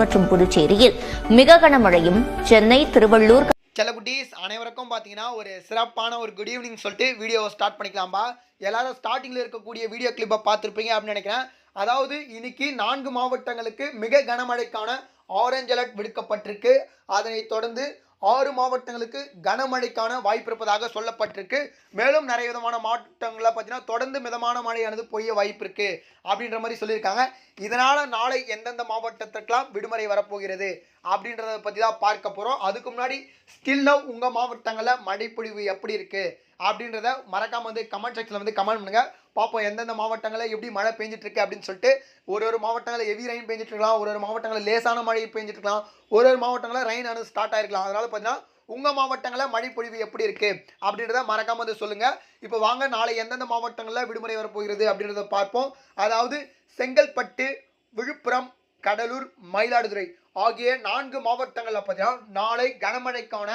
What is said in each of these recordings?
மற்றும் புதுச்சேரியில் மிக கனமழையும் சென்னை திருவள்ளூர் செல்லக்குட்டீஸ் அனைவருக்கும் பார்த்தீங்கன்னா ஒரு சிறப்பான ஒரு குட் ஈவினிங் சொல்லிட்டு வீடியோவை ஸ்டார்ட் பண்ணிக்கலாம்பா. எல்லாரும் ஸ்டார்டிங்கில் இருக்கக்கூடிய வீடியோ கிளிப்பை பார்த்துருப்பீங்க அப்படின்னு நினைக்கிறேன். அதாவது இன்னைக்கு நான்கு மாவட்டங்களுக்கு மிக கனமழைக்கான ஆரஞ்சு அலர்ட் விடுக்கப்பட்டிருக்கு. அதனைத் தொடர்ந்து ஆறு மாவட்டங்களுக்கு கனமழைக்கான வாய்ப்பு இருப்பதாக சொல்லப்பட்டிருக்கு. மேலும் நிறைய விதமான மாவட்டங்களில் பார்த்தீங்கன்னா தொடர்ந்து மிதமான மழையானது பொய்ய வாய்ப்பு இருக்கு அப்படின்ற மாதிரி சொல்லியிருக்காங்க. இதனால் நாளை எந்தெந்த மாவட்டத்துக்கெல்லாம் விடுமுறை வரப்போகிறது அப்படின்றத பற்றி தான் பார்க்க போகிறோம் அதுக்கு முன்னாடி ஸ்டில் நவ் உங்கள் மாவட்டங்களில் மழைப்பொழிவு எப்படி இருக்குது அப்படின்றத மறக்காம வந்து கமெண்ட் செக்ஷனில் வந்து கமெண்ட் பண்ணுங்க. பார்ப்போம் எந்தெந்த மாவட்டங்களில் எப்படி மழை பெஞ்சிட்டு இருக்கு அப்படின்னு சொல்லிட்டு ஒரு ஒரு மாவட்டங்களில் ஹெவி ரெயின் பெஞ்சிட்டு இருக்கலாம் ஒரு ஒரு மாவட்டங்களில் லேசான மழை பெஞ்சிட்டு இருக்கலாம் ஒரு ஒரு மாவட்டங்களில் ரெயின் ஆனது ஸ்டார்ட் ஆயிருக்கலாம். அதனால பார்த்தீங்கன்னா உங்கள் மாவட்டங்களில் மழைப்பொழிவு எப்படி இருக்கு அப்படின்றத மறக்காம வந்து சொல்லுங்க. இப்போ வாங்க நாளை எந்தெந்த மாவட்டங்களில் விடுமுறை வரப்போகிறது அப்படின்றத பார்ப்போம். அதாவது செங்கல்பட்டு விழுப்புரம் கடலூர் மயிலாடுதுறை ஆகிய நான்கு மாவட்டங்களில் பார்த்தீங்கன்னா நாளை கனமழைக்கான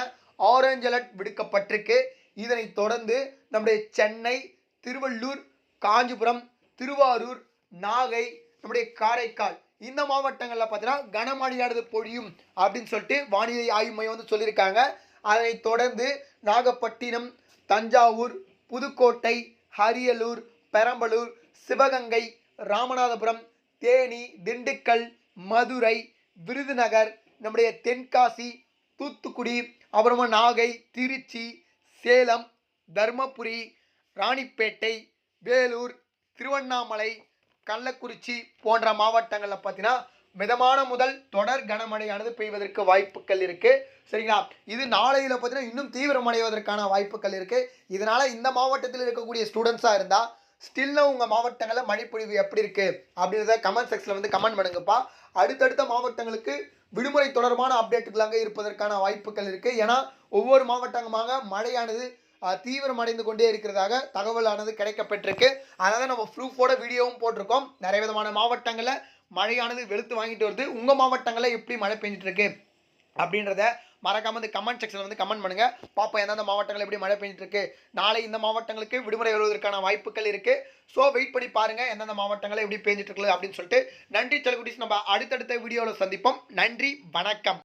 ஆரஞ்சு அலர்ட் விடுக்கப்பட்டிருக்கு. இதனைத் தொடர்ந்து நம்முடைய சென்னை திருவள்ளூர் காஞ்சிபுரம் திருவாரூர் நாகை நம்முடைய காரைக்கால் இந்த மாவட்டங்களில் பார்த்தீங்கன்னா கனமழையானது பொழியும் அப்படின்னு சொல்லிட்டு வானிலை ஆய்வு மையம் வந்து சொல்லியிருக்காங்க. அதனைத் தொடர்ந்து நாகப்பட்டினம் தஞ்சாவூர் புதுக்கோட்டை அரியலூர் பெரம்பலூர் சிவகங்கை ராமநாதபுரம் தேனி திண்டுக்கல் மதுரை விருதுநகர் நம்முடைய தென்காசி தூத்துக்குடி அப்புறமா நாகை திருச்சி சேலம் தர்மபுரி ராணிப்பேட்டை வேலூர் திருவண்ணாமலை கள்ளக்குறிச்சி போன்ற மாவட்டங்களில் பார்த்தீங்கன்னா மிதமான முதல் தொடர் கனமழையானது பெய்வதற்கு வாய்ப்புகள் இருக்குது சரிங்களா? இது நாளையில் பார்த்தீங்கன்னா இன்னும் தீவிரமடைவதற்கான வாய்ப்புகள் இருக்குது இதனால் இந்த மாவட்டத்தில் இருக்கக்கூடிய ஸ்டூடெண்ட்ஸாக இருந்தால் ஸ்டில்லும் உங்கள் மாவட்டங்களில் மழைப்பொழிவு எப்படி இருக்குது அப்படின்றத கமெண்ட் செக்ஷனில் வந்து கமெண்ட் பண்ணுங்கப்பா. அடுத்தடுத்த மாவட்டங்களுக்கு விடுமுறை தொடர்பான அப்டேட்டுகளாக இருப்பதற்கான வாய்ப்புகள் இருக்குது ஏன்னா ஒவ்வொரு மாவட்டமாக மழையானது தீவிரமடைந்து கொண்டே இருக்கிறதாக தகவலானது கிடைக்கப்பட்டிருக்கு. அதனால நம்ம ப்ரூஃபோட வீடியோவும் போட்டிருக்கோம். நிறைய விதமான மாவட்டங்களில் மழையானது வெளுத்து வாங்கிட்டு வருது. உங்கள் மாவட்டங்களில் எப்படி மழை பெஞ்சிட்ருக்கு அப்படின்றத மறக்காம இந்த கமெண்ட் செக்ஷனில் வந்து கமெண்ட் பண்ணுங்க. பாப்போம் எந்தெந்த மாவட்டங்கள் எப்படி மழை பெஞ்சிட்டு இருக்கு நாளை இந்த மாவட்டங்களுக்கு விடுமுறை வருவதற்கான வாய்ப்புகள் இருக்கு. ஸோ வெயிட் பண்ணி பாருங்க எந்தெந்த மாவட்டங்கள் எப்படி பெஞ்சிட்டு இருக்கு அப்படின்னு சொல்லிட்டு. நன்றி செல்குடிஸ் நம்ம அடுத்தடுத்த வீடியோவில் சந்திப்போம். நன்றி வணக்கம்.